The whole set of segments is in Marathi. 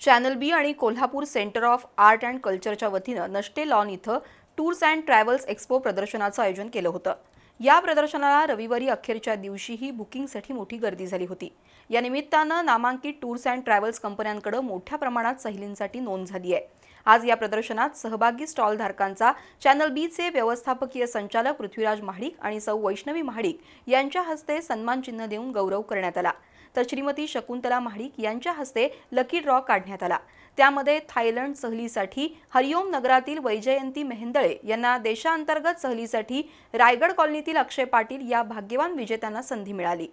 चॅनल बी आणि Kolhapur centre of art and कल्चरच्या वतीनं नष्टे लॉन इथं टूर्स अँड ट्रॅव्हल्स एक्स्पो प्रदर्शनाचं आयोजन केलं होतं. या प्रदर्शनाला रविवारी अखेरच्या दिवशीही बुकिंगसाठी मोठी गर्दी झाली होती. या निमित्तानं नामांकित टूर्स अँड ट्रॅव्हल्स कंपन्यांकडे मोठ्या प्रमाणात सहलींसाठी नोंद झाली आहे. आज या प्रदर्शनात सहभागी स्टॉलधारकांचा चॅनल बीचे व्यवस्थापकीय संचालक पृथ्वीराज महाडिक आणि सौ वैष्णवी महाडिक यांच्या हस्ते सन्मान चिन्ह देऊन गौरव करण्यात आला. तर श्रीमती शकुंतला महाडिक यांच्या हस्ते लकी ड्रॉ काढण्यात आला. त्यामध्ये थायलंड सहलीसाठी हरिओम नगरातील वैजयंती मेहेंदळे यांना देशांतर्गत सहलीसाठी रायगड कॉलनीतील अक्षय पाटील या भाग्यवान विजेत्यांना संधी मिळाली.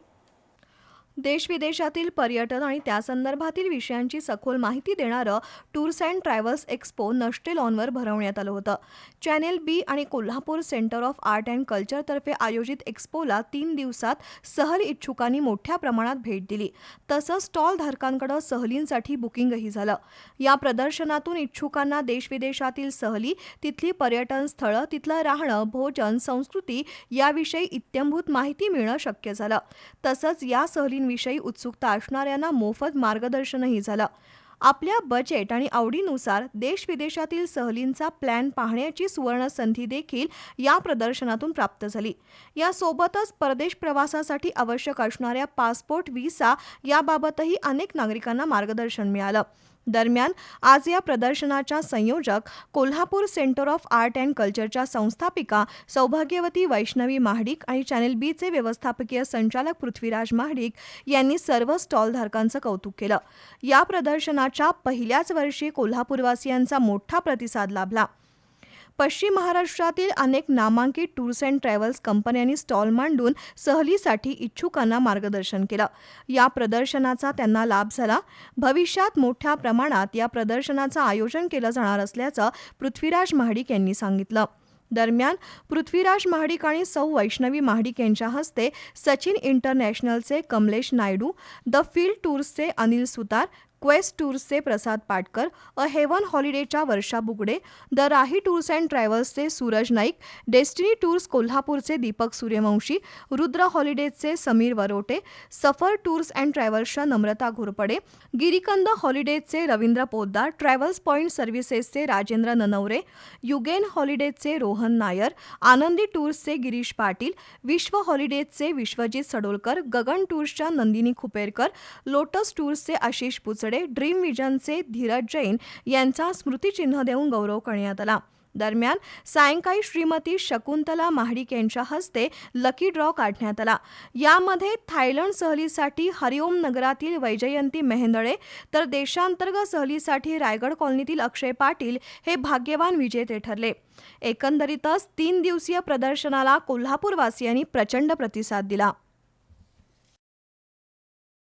देशविदेशातील पर्यटन आणि त्यासंदर्भातील विषयांची सखोल माहिती देणारं टूर्स अँड ट्रॅव्हल्स एक्स्पो नष्टे लॉनवर भरवण्यात आलं होतं. चॅनेल बी आणि Kolhapur centre of art and कल्चरतर्फे आयोजित एक्स्पोला तीन दिवसात सहल इच्छुकांनी मोठ्या प्रमाणात भेट दिली. तसंच स्टॉलधारकांकडं सहलींसाठी बुकिंगही झालं. या प्रदर्शनातून इच्छुकांना देशविदेशातील सहली तिथली पर्यटन स्थळं तिथलं राहणं भोजन संस्कृती याविषयी इत्यंभूत माहिती मिळणं शक्य झालं. तसंच या सहली गोष्टींविषयी उत्सुकता असणाऱ्यांना मोफत मार्गदर्शनही झालं. आपल्या बजेट आणि आवडीनुसार देश विदेशातील सहलींचा प्लॅन पाहण्याची सुवर्ण संधी देखील या प्रदर्शनातून प्राप्त झाली. यासोबतच परदेश प्रवासासाठी आवश्यक असणाऱ्या पासपोर्ट व्हिसा याबाबतही अनेक नागरिकांना मार्गदर्शन मिळालं. दरम्यान आज या प्रदर्शनाच्या संयोजक Kolhapur centre of art and कल्चरच्या संस्थापिका सौभाग्यवती वैष्णवी महाडिक आणि चॅनेल बीचे व्यवस्थापकीय संचालक पृथ्वीराज महाडिक यांनी सर्व स्टॉलधारकांचं कौतुक केलं. या प्रदर्शनाच्या पहिल्याच वर्षी कोल्हापूरवासियांचा मोठा प्रतिसाद लाभला. पश्चिम महाराष्ट्रातील अनेक नामांकित टूर्स अँड ट्रॅव्हल्स कंपन्यांनी स्टॉल मांडून सहलीसाठी इच्छुकांना मार्गदर्शन केलं. या प्रदर्शनाचा त्यांना लाभ झाला. भविष्यात मोठ्या प्रमाणात या प्रदर्शनाचं आयोजन केलं जाणार असल्याचं पृथ्वीराज महाडिक यांनी सांगितलं. दरम्यान पृथ्वीराज महाडिक आणि सौ वैष्णवी महाडिक यांच्या हस्ते सचिन इंटरनॅशनलचे कमलेश नायडू द फील्ड टूर्सचे अनिल सुतार क्वेस्ट टूर्सचे Prasad Patkar a haven हॉलिडेच्या Varsha Bugade the Rahi tours and ट्रॅव्हल्सचे Suraj Naik destiny tours कोल्हापूरचे दीपक सूर्यवंशी रुद्र हॉलिडेजचे समीर वरोटे सफर टूर्स अँड ट्रॅव्हल्सच्या नम्रता घोरपडे गिरीकंद हॉलिडेजचे रवींद्र पोद्दार ट्रॅव्हल्स पॉईंट सर्व्हिसेसचे राजेंद्र ननवरे युगेन हॉलिडेजचे रोहन नायर आनंदी टूर्सचे गिरीश पाटील विश्व हॉलिडेजचे विश्वजित सडोलकर गगन टूर्सच्या नंदिनी खुपेरकर लोटस टूर्सचे आशिष पुचडे ड्रीम विजनचे धीरज जैन यांचा स्मृतिचिन्ह देऊन गौरव करण्यात आला. दरम्यान सायंकाळी श्रीमती शकुंतला महाडिक यांच्या हस्ते लकी ड्रॉ काढण्यात आला. यामध्ये थायलंड सहलीसाठी हरिओम नगरातील वैजयंती मेहेंदळे तर देशांतर्गत सहलीसाठी रायगड कॉलनीतील अक्षय पाटील हे भाग्यवान विजेते ठरले. एकंदरीतच तीन दिवसीय प्रदर्शनाला कोल्हापूरवासियांनी प्रचंड प्रतिसाद दिला.